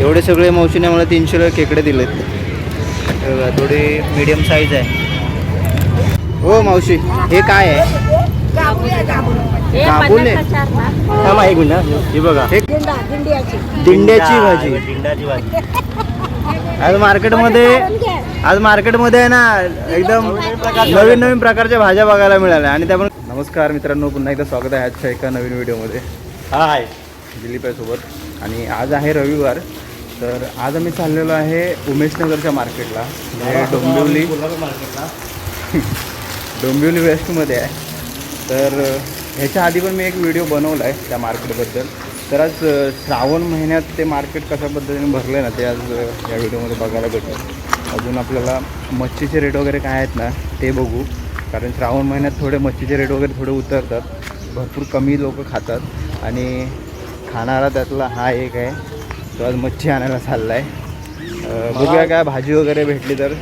एवढे सगळे मावशीने मला तीनशे खेकडे दिलेत. हे बघा, थोडी मीडियम साईज आहे. हो मावशी हे काय आहे? हे काबुले? एक मिनिट हे बघा. हे दिंडा दिंडियाची. दिंड्याची भाजी. दिंडाची भाजी. आज मार्केटमध्ये. आज मार्केटमध्ये आहे ना एकदम नवीन नवीन प्रकारच्या भाज्या बघायला मिळाल्या आणि त्या पण नमस्कार मित्रांनो पुन्हा एकदा स्वागत आहे आजच्या एका नवीन व्हिडिओमध्ये. हाय. दिलीप आहे सोबत. आणि आज आहे रविवार. तर आज आम्ही चाललेलो आहे उमेशनगरच्या मार्केटला जे डोंबिवली. डोंबिवली वेस्टमध्ये आहे. तर ह्याच्या आधी पण मी एक व्हिडिओ बनवला आहे त्या मार्केटबद्दल. तर आज श्रावण महिन्यात ते मार्केट कशा पद्धतीने भरलं आहे ना ते आज या व्हिडिओमध्ये बघायला भेटेल. अजून आपल्याला मच्छीचे रेट वगैरे काय आहेत ना ते बघू. कारण श्रावण महिन्यात थोडे मच्छीचे रेट वगैरे थोडे उतरतात. भरपूर कमी लोक खातात. आणि खाणारा त्यातला हा एक आहे. तो आज मच्छी आणायला चालला आहे बघूया काय भाजी वगैरे भेटली तर.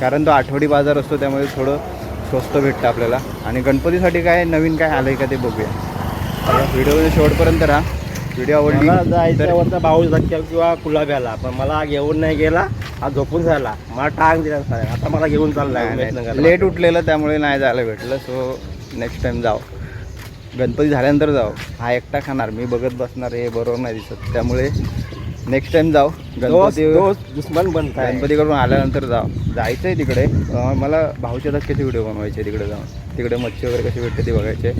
कारण तो आठवडी बाजार असतो त्यामुळे थोडं स्वस्त भेटतं आपल्याला. आणि गणपतीसाठी काय नवीन काय आलं आहे का ते बघूया. व्हिडिओ शेवटपर्यंत राहा. व्हिडिओ आवडली जायचं बाऊस धक्क्या किंवा कुलाब्याला पण मला घेऊन नाही गेला हा झोपून झाला. मला टांग दिला. आता मला घेऊन चाललाय लेट उठलेलं त्यामुळे नाही जायला भेटलं. सो नेक्स्ट टाइम जाऊ गणपती झाल्यानंतर जाऊ हा एकटा खाणार. मी बघत बसणार हे बरोबर नाही दिसत. त्यामुळे नेक्स्ट टाइम जाऊ गणपती दुश्मन बनत गणपतीकडून आल्यानंतर जाऊ जायचं आहे तिकडे मला भाऊच्या धक्क्याचे व्हिडिओ बनवायचे तिकडे जाऊन? तिकडे मच्छी वगैरे कशी भेटते ते बघायचे.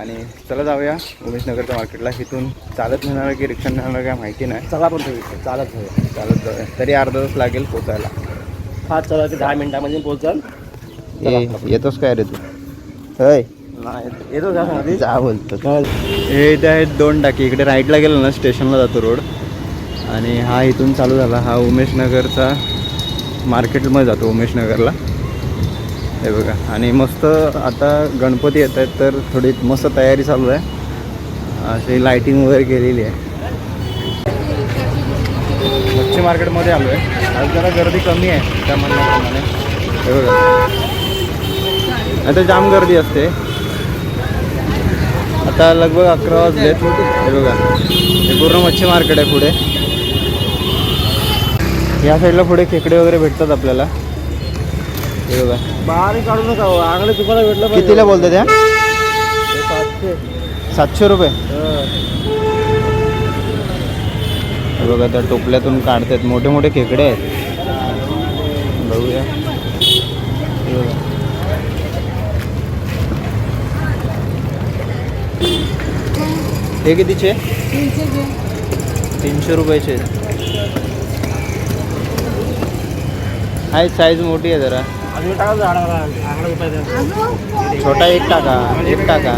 आणि चला जाऊया उमेशनगरच्या मार्केटला इथून चालत नेणार की रिक्षा नेणार काय माहिती नाही. चला पण तुम्ही चालत हवे चालत जाऊया. तरी अर्धा तास लागेल पोचायला. हा चला की दहा मिनिटामध्ये पोहोचल ए, येतोस काय रे तू? होय. येतो जा बोलतो. हे इथे आहेत दोन टाकी. इकडे राईटला गेलो ना स्टेशनला जातो रोड. आणि हा इथून चालू झाला. हा उमेशनगरचा मार्केटमध्ये जातो उमेशनगरला हे बघा. आणि मस्त आता गणपती येत आहेत तर थोडी मस्त तयारी चालू आहे. अशी लायटिंग वगैरे केलेली आहे. मच्छी मार्केटमध्ये आलो आहे. आज जरा गर्दी कमी आहे त्या म्हणण्याप्रमाणे. हे बघा. आता जाम गर्दी असते. आता लगभग अकरा वाजले. हे बघा. हे पूर्ण मच्छी मार्केट आहे पुढे. या साईडला पुढे खेकडे वगैरे भेटतात आपल्याला. हे बघा. बाहेर काढू नका हो. आंगडे तुम्हाला भेटलं पाहिजे. कितीला बोलतात त्या हे सातशे. सातशे रुपये. हं. हे बघा त्या टोपल्यातून काढतात. मोठे मोठे खेकडे आहेत. बघूया. हे बघा. हे कितीचे? तीनशे रुपयाचे. आहे साईज मोठी आहे जरा रुपये. छोटा एक टाका एक टाका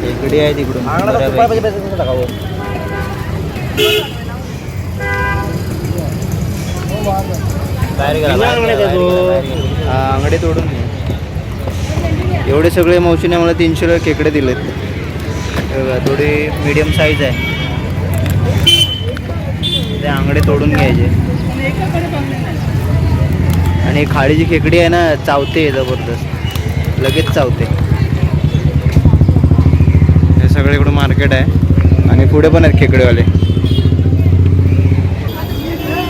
खेकडी आहे तिकडून. रुपये हो. बाहेर अंगडे अंगडे तोडून. एवढे सगळे मावशीने मला तीनशे खेकडे दिलेत हे बघा, थोडी मीडियम साईज आहे ते आंगडे तोडून घ्यायचे आणि खाडीची खेकडी आहे ना चावते जबरदस्त. लगेच चावते. हे सगळे इकडं मार्केट आहे. आणि पुढे पण आहेत खेकडेवाले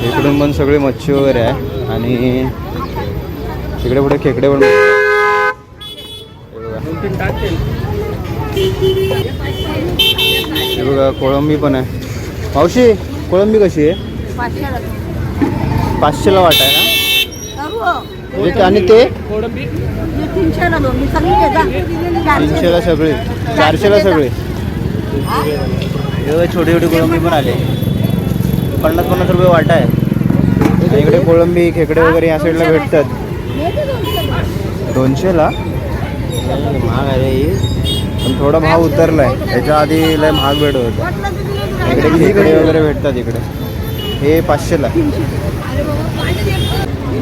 इकडून पण सगळी मच्छी वगैरे आहे. आणि तिकडे पुढे खेकडे पण. हे बघा. कोळंबी पण आहे. मावशी कोळंबी कशी आहे? पाचशेला. पाचशेला वाट आहे ना हो. म्हणजे ते- आणि ते कोळंबी मी तीनशेला सगळी चारशेला सगळी. छोटी छोटी कोळंबी पण आले. पन्नास पन्नास रुपये वाटा आहे. आणि इकडे कोळंबी खेकडे वगैरे या साईडला भेटतात. दोनशेला. महाग आहे ही. पण थोडा भाव उतरला आहे त्याच्या आधी लय महाग भेट होतं. इकडे खेकडे वगैरे भेटतात इकडे. हे पाचशेला.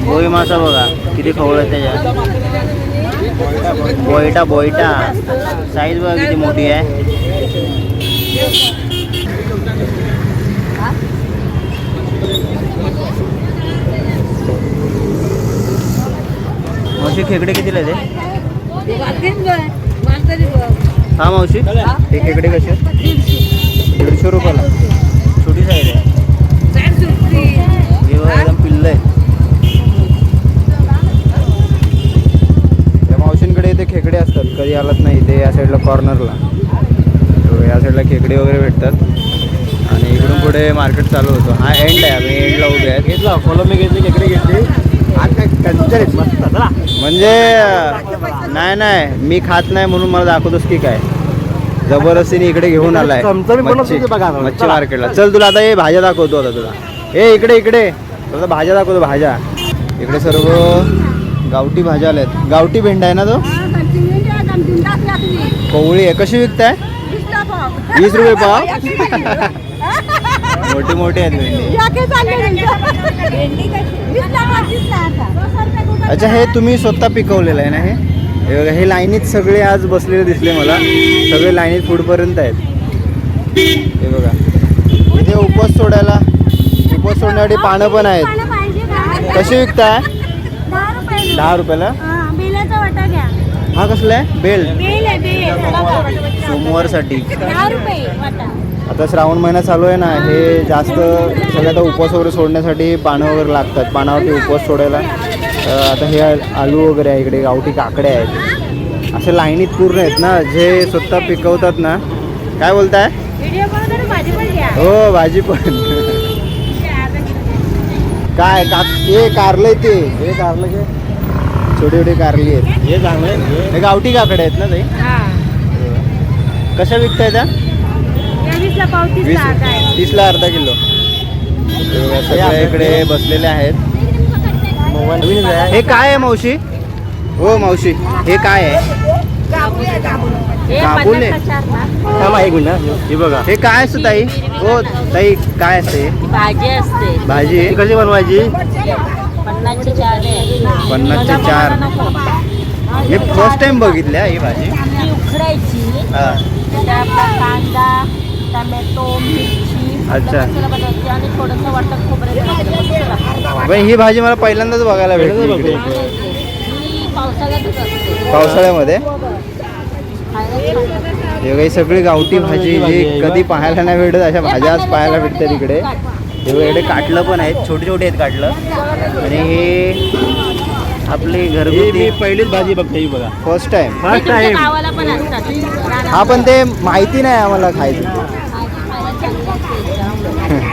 बोई मासा बघा किती खवळ आहे त्याच्या बोयटा बोयटा. साईज बघा किती मोठी आहे. मावशी खेकडे कितीला ते हा? मावशी. हे खेकडे कसे दीडशे. रुपयाला. छोटी साईज आहे. आलात ना इथे या साईडला कॉर्नरला या साईडला खेकडे वगैरे भेटतात. आणि इकडून पुढे मार्केट चालू होतं. हा एंड आहे आम्ही एंडला उभे आहेत. घेतलं कोलंबी घेतली खेकडे घेतली. आहेत म्हणजे नाही नाही मी खात नाही म्हणून मला दाखवतोस की काय. जबरदस्तीने इकडे घेऊन आलाय. मच्छी ते. मार्केटला चल. तुला आता हे भाज्या दाखवतो आता तुला. ए इकडे इकडे. तुला भाज्या दाखवतो भाज्या. इकडे सर्व गावठी भाज्या आल्यात गावठी भेंडा आहे ना तो? कोवळी आहे. कशी विकताय? वीस रुपये पाव मोठी मोठी आहेत अच्छा हे तुम्ही स्वतः पिकवलेलं आहे ना हे? हे बघा, हे लाईनीत सगळे आज बसलेले दिसले मला. सगळे लाईनीत पुढपर्यंत आहेत. हे बघा. इथे उपवास सोडायला उपवास सोडण्यासाठी पानं पण आहेत. कशी विकताय? दहा रुपयाला. हा कसला आहे? बेल. बेल आहे बेल. सोमवारसाठी आता श्रावण महिना चालू आहे ना हे जास्त सगळ्या आता उपवास वगैरे सोडण्यासाठी पानं वगैरे लागतात. पानावरती उपवास सोडायला. आता हे आलू वगैरे आहे इकडे गावठी काकडे आहेत. असे लाईनीत पूर्ण आहेत ना जे स्वतः पिकवतात ना. काय बोलताय? हो भाजी पण. काय का हे कारलं ते. हे कारलं छोटी छोटी कारली आहेत. हे चांगलं आहे. हे. गावठी काकडे आहेत ना ते हा. कशा विकताय त्या? वीसला पावतीस वीस. काय तीसला अर्धा किलो. हे बघा, सगळे इकडे बसलेले आहेत. मोबाईल नवीनच आहे. हे काय आहे मावशी? हो मावशी. हे काय आहे? काबूल आहे थांबा एक मिनिट हा. हे बघा. हे काय असतं ताई? हो ताई काय असते? भाजी असते. भाजी. ही कशी बनवायची? पन्नासची चार आहे. पन्नासचे चार. हे फर्स्ट टाइम बघितल्या ही भाजी. ती उखडायची हा. त्यात आपला कांदा टमॅटो मिरची अच्छा. मसाला बनवायची आणि थोडंसं वाटण खोबरं बाई, ही भाजी मला पहिल्यांदाच बघायला भेटली पहिल्यांदाच इकडे. ही पावसाळ्यातच असते. पावसाळ्यामध्ये? खायला छान लागते. हे काही सगळी गावठी भाजी जी कधी पाहायला नाही भेटत अशा भाज्या आज पाहायला भेटतात इकडे. हे इकडे काटलं पण आहेत छोटे छोटे आहेत काटलं. आणि हे आपली ही घरगुती मी पहिलीच भाजी बघते ही बघा. फर्स्ट टाइम फर्स्ट टाइम गावाला पण असतात. रानात हा पण ते माहिती नाही आम्हाला खायचं.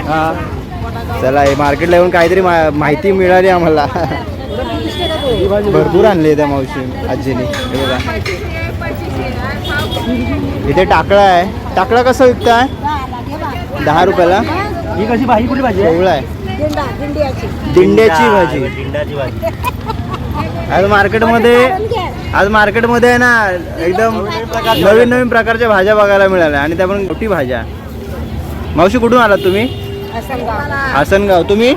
हा. चला हे मार्केटला येऊन काहीतरी मा- माहिती मिळाली आम्हाला. ही भरपूर आणली त्या मावशी आजीने. हे बघा. इथे टाकळा आहे. टाकळा कसं विकताय? दहा रुपयाला? ही कशी भाजी? कुठली भाजी आहे? आहे. दिंडा दिंड्याची. दिंड्याची भाजी. दिंडाची भाजी. आज मार्केटमध्ये आज मार्केटमध्ये आहे ना एकदम नवीन नवीन प्रकारच्या भाज्या. बघायला मिळाल्या आणि त्या पण मोठी भाज्या. मावशी कुठून आलात तुम्ही? आसनगाव तुम्ही?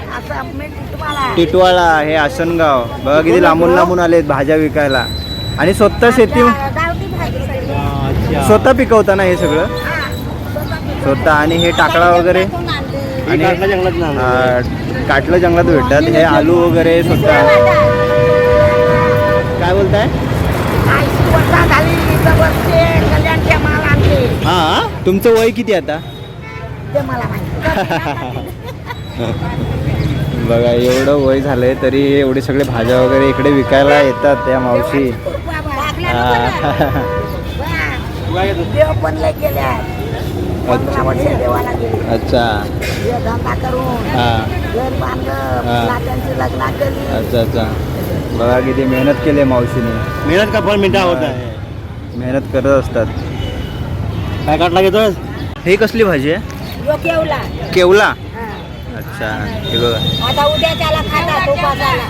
टिटवाळा हे आसनगाव बघा किती लांबून लांबून आलेत भाज्या विकायला. आणि स्वतः शेती अच्छा. स्वतः पिकवता ना हे सगळं? स्वतः आणि हे टाकळा वगैरे? आणि काटला जंगलात ना अं, काटलं जंगलात भेटतात. हे आलू वगैरे स्वतः. काय बोलताय? हा तुमचं वय किती आता? बघा एवढं वय झालंय तरी एवढे सगळे भाज्या वगैरे इकडे विकायला येतात त्या मावशी. हा. देव पण लय गेले देवाला गेले. अच्छा. हे धंदा करून हा. घर बांधलं हा. नात्यांची लग्न केली. अच्छा अच्छा. बघा किती मेहनत केली आहे मावशीने. मेहनत का फळ मिठा होत आहे? मेहनत करत असतात. काय काटला घेतोय ही कसली भाजी आहे? केवला. केवला? हा. अच्छा. हे बघा. आता उद्या त्याला खातात उपासाला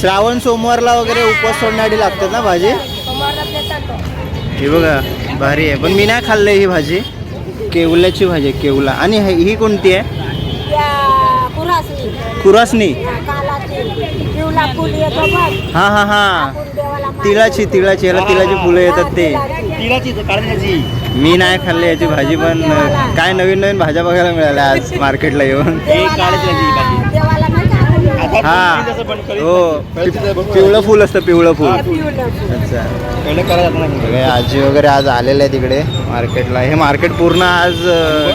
श्रावण सोमवारला वगैरे उपवास सोडण्यासाठी लागतात ना भाजी? सोमवारला देतात तो. ही बघा भारी आहे. पण मी नाही खाल्लंय ही भाजी. केवल्याची भाजी आहे, केवला. आणि हे- ही कोणती आहे? कुरासनी कुरासनी कालाची. पिवला फुल येतो बघ. हा हा हा. देवाला तिळाची तिळाची. याला तिळाची फुलं येतात ते. तिळाची. मी नाही खाल्ली याची भाजी पण अं, काय नवीन नवीन भाज्या बघायला मिळाल्या आज मार्केटला येऊन. भाजी. देवाला नाही का आपण हा. हो. पि- पिवळं फुल असतं पिवळं फुल. अच्छा. सगळे आजी वगैरे आज आलेले आहे तिकडे मार्केटला. हे मार्केट पूर्ण आज अं,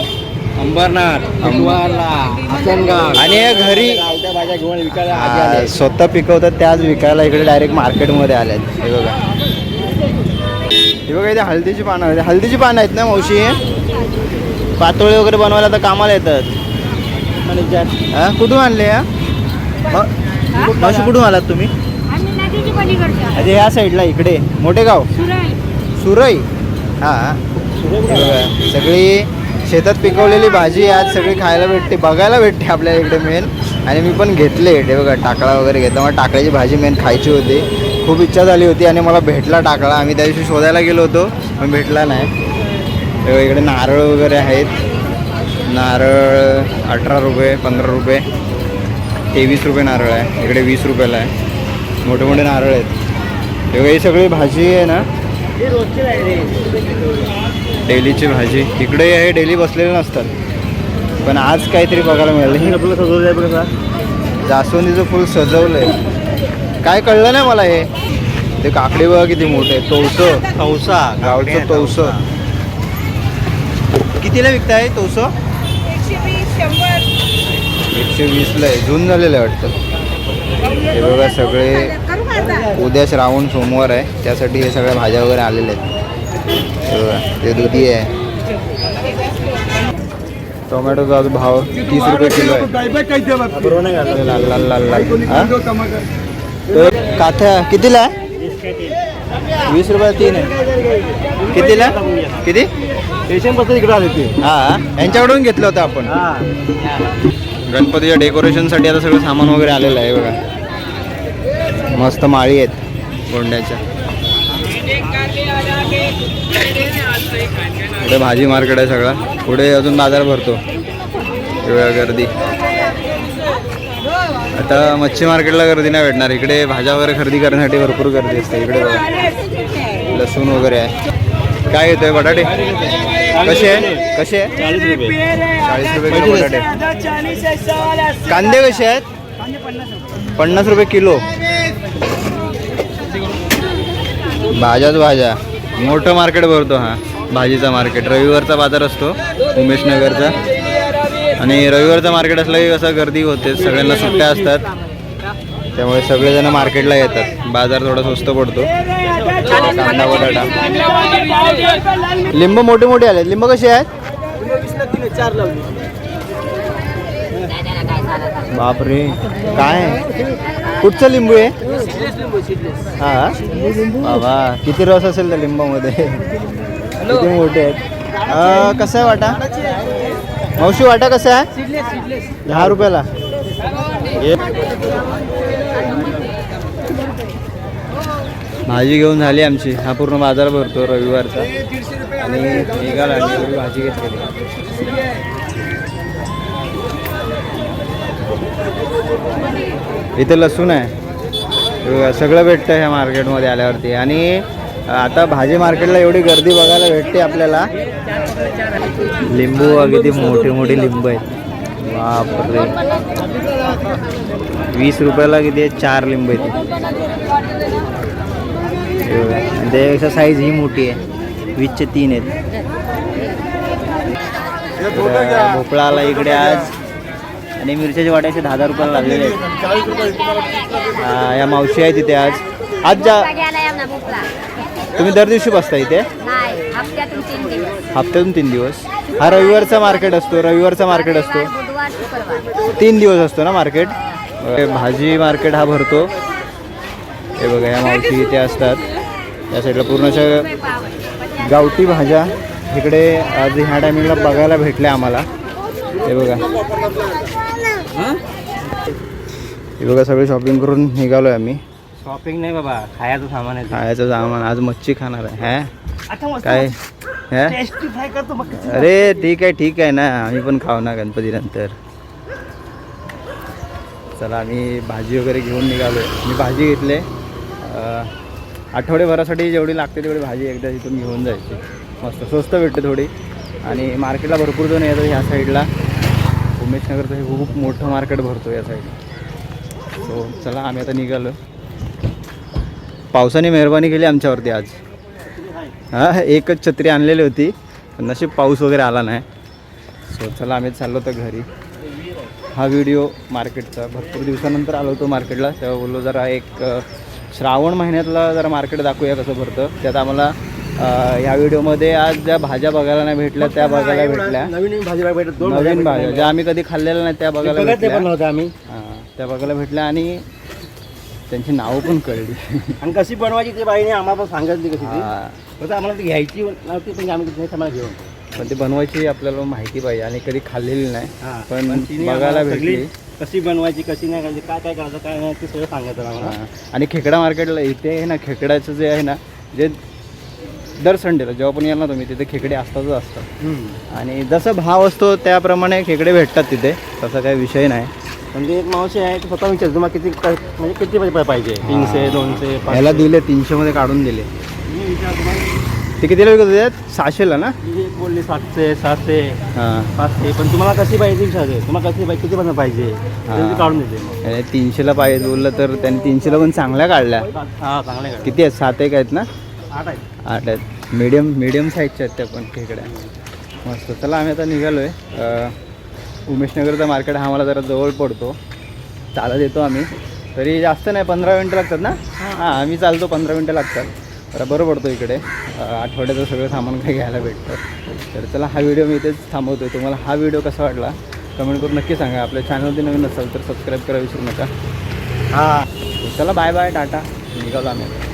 अंबरनाथ अंबारला आसनगाव. आणि हे घरी गावच्या भाज्या घेऊन विकायला आजी आ, आले. स्वतः पिकवतात त्या आज विकायला इकडे डायरेक्ट मार्केटमध्ये आल्यात हे बघा. हे बघा इथे हळदीची पानं आहेत हळदीची पानं आहेत ना मावशी? पातोळे वगैरे बनवायला तर कामाला येतात. हा कुठून आणले या मावशी कुठून आलात तुम्ही? आम्ही नदीची पलीकडच्या अरे या साईडला इकडे. मोठे गाव? सुराई. सुरई? हां. सगळी शेतात पिकवलेली भाजी आज सगळी खायला भेटते बघायला भेटते आपल्याला इकडे मेन आणि मी पण घेतले. इकडे बघा टाकळा वगैरे घेतला. मला टाकळ्याची भाजी मेन खायची होती. खूप इच्छा झाली होती आणि मला भेटला टाकळा. आम्ही त्या दिवशी शोधायला गेलो होतो पण भेटला नाही. हे इकडे नारळ वगैरे आहेत. नारळ अठरा रुपये पंधरा रुपये. तेवीस रुपये नारळ आहे इकडे वीस रुपयाला आहे. मोठे मोठे नारळ आहेत. हे बघा, ही सगळी भाजी आहे ना? डेलीची भाजी. इकडे हे डेली बसलेले नसतात. पण आज काहीतरी बघायला मिळालं. हे आपलं सजवलं आहे बघा जास्वंदीचं फुल सजवलंय. काय कळलं नाही मला हे. ते काकडी बघा किती मोठे तवसं तवसा गावचं तवसं कितीला विकताय तवसं एकशे वीसला आहे. जून झालेलं आहे वाटतं. हे बघा सगळे उद्या श्रावण सोमवार आहे. त्यासाठी हे सगळ्या भाज्या वगैरे आलेल्या आहेत. बघा ते दुधी आहे. टोमॅटोचा आज भाव तीस रुपये किलो आहे. लाल लाल लाल लाल? तर काथ्या कितीला आहे? वीस रुपये तीन आहे. कितीला? किती? स्टेशनपासून इकडे आले ते. हा यांच्याकडून घेतलं होतं आपण. गणपतीच्या डेकोरेशनसाठी आता सगळं सामान वगैरे आलेलं आहे बघा. मस्त माळी आहेत गोंड्याच्या पुढे भाजी मार्केट आहे सगळा. पुढे अजून बाजार भरतो. वेगळ्या गर्दी. आता मच्छी मार्केटला गर्दी नाही भेटणार. इकडे भाज्या वगैरे खरेदी करण्यासाठी भरपूर गर्दी असते. इकडे बघा. लसूण वगैरे आहे. काय येतोय बटाटे? कसे आहे? कसे आहे? चाळीस रुपये. चाळीस रुपये किलो बटाटे. कांदे कसे आहेत? पन्नास रुपये. किलो. भाज्याच भाज्या. मोठं मार्केट भरतो हा. भाजीचा मार्केट. रविवारचा बाजार असतो उमेश नगरचा आणि रविवारचं मार्केट असलं की कसं गर्दी होते सगळ्यांना सुट्ट्या असतात. त्यामुळे सगळेजण मार्केटला येतात. बाजार थोडा स्वस्त पडतो. कांदा बटाटा. लिंब मोठे मोठे आले लिंब कसे आहेत? बापरे. काय? कुठचं लिंबू आहे? हा बाबा किती रस असेल त्या लिंबामध्ये. किती मोठे आहेत. कसं आहे वाटा? मावशी वाटा कसा आहे? दहा रुपयाला हे भाजी घेऊन झाली आमची. हा पूर्ण बाजार भरतो रविवारचा. आणि निघाला आणि भाजी घेतलेली इथे लसूण आहे. सगळं भेटतं ह्या मार्केटमध्ये आल्यावरती. आणि आता भाजी मार्केटला एवढी गर्दी बघायला भेटते आपल्याला. लिंबू अगदी किती मोठे मोठे लिंबू आहेत. बापरे. वीस रुपयाला किती चार लिंबू आहेत. त्यापेक्षा साईज ही मोठी आहे. वीसचे तीन आहेत. भोपळा आला इकडे आज आणि मिरच्याचे वाट्याचे दहा दहा रुपयाला लागलेले आहेत. हा, या मावशी आहे तिथे आज. आज जा. तुम्ही दर दिवशी बसता इथे? नाही हप्त्यातून तीन दिवस. हा रविवारचा मार्केट असतो रविवारचा मार्केट असतो. तीन दिवस असतो ना मार्केट भाजी मार्केट हा भरतो. हे बघा या मावशी इथे असतात. या साईडला पूर्ण अशा गावठी भाज्या. इकडे आज ह्या टायमिंगला बघायला भेटल्या आम्हाला. हे बघा. हे बघा सगळे शॉपिंग करून निघालोय आम्ही. शॉपिंग नाही बाबा खायचं सामान आहे. खायचं सामान आज मच्छी खाणार आहे. हॅ? काय? हॅ? अरे ठीक आहे ठीक आहे ना. आम्ही पण खाऊ ना गणपतीनंतर. चला आम्ही भाजी वगैरे घेऊन निघालो मी भाजी घेतले आठवडेभरासाठी जेवढी लागते तेवढी भाजी एकदा इथून घेऊन जायची. मस्त स्वस्त भेटते थोडी. आणि मार्केटला भरपूर जण येतात ह्या साईडला उमेशनगरचं हे खूप मोठं मार्केट भरतो या साईडला सो चला आम्ही आता निघालो. पावसाने मेहरबानी केली आमच्यावरती आज. हां एकच छत्री आणलेली होती पण नशीब पाऊस वगैरे आला नाही. सो चला आम्ही चाललो तर घरी. हा व्हिडिओ मार्केटचा भरपूर दिवसानंतर आलो होतो मार्केटला तेव्हा बोललो जरा एक श्रावण महिन्यातला जरा मार्केट दाखवूया कसं भरतं. त्यात आम्हाला या व्हिडिओमध्ये आज ज्या भाज्या बघायला नाही भेटल्या त्या बघायला भेटल्या. नवीन नवीन भाजी भेटत दोन नवीन भाज्या. ज्या आम्ही कधी खाल्लेल्या नाही त्या बघायला भेटल्या. आम्ही. त्या बघायला भेटल्या आणि त्यांची नावं पण कळली. आणि कशी बनवायची ते बाईने आम्हाला पण सांगितली कशी आम्हाला ती घ्यायची नव्हती पण आम्ही घेऊन पण ती बनवायची आपल्याला माहिती पाहिजे. आणि कधी खाल्लेली नाही. हां. पण तिने बघायला आम्हाला सगळी भेटली कशी बनवायची कशी नाही करायची काय काय करायचं काय नाही ते सगळं सांगायचं आम्हाला. हां. आणि खेकडा मार्केटला इथे आहे ना खेकड्याचं जे आहे ना जे दर संडेला जेव्हा पण याल ना तुम्ही तिथे खेकडे असतातच असतात. हम्म. आणि जसं भाव असतो त्याप्रमाणे खेकडे भेटतात तिथे. तसा काही विषय नाही. म्हणजे एक मावशी आहे ती स्वतः विचारतो तुम्हाला किती म्हणजे किती पैसे पाहिजे? तीनशे दोनशे ह्याला दिले तीनशेमध्ये काढून दिले. मी विचारतो मग ते कितीला विकत होते सहाशेला ना? एक बोलली सातशे सातशे हां. पाचशे. पण तुम्हाला कशी पाहिजे विचारते तुम्हाला कशी पाहिजे? किती पण पाहिजे? ते काढून देते. मग तीनशेला पाहिजे बोललं तर त्यांनी तीनशेला पण चांगल्या काढल्या. हा चांगले किती आहेत? सात एक आहेत ना? आठ आहे आठ आहेत. मीडियम मीडियम साईजच्या आहेत त्या पण खेकड्या. मस्त. चला आम्ही आता निघालो आहे उमेशनगरचा मार्केट हा मला जरा जवळ पडतो. चालत येतो आम्ही. तरी जास्त नाही पंधरा मिनटं लागतात ना? हां. आम्ही चालतो पंधरा मिनटं लागतात. जरा बरं पडतो इकडे. आठवड्याचं सगळं सामान काही घ्यायला भेटतं. तर चला हा व्हिडिओ मी इथेच थांबवतो तुम्हाला हा व्हिडिओ कसा वाटला कमेंट करून नक्की सांगा. आपल्या चॅनलवरती नवीन असाल तर सबस्क्राईब करा विसरू नका. हा. चला बाय बाय टाटा. निघालो आम्ही.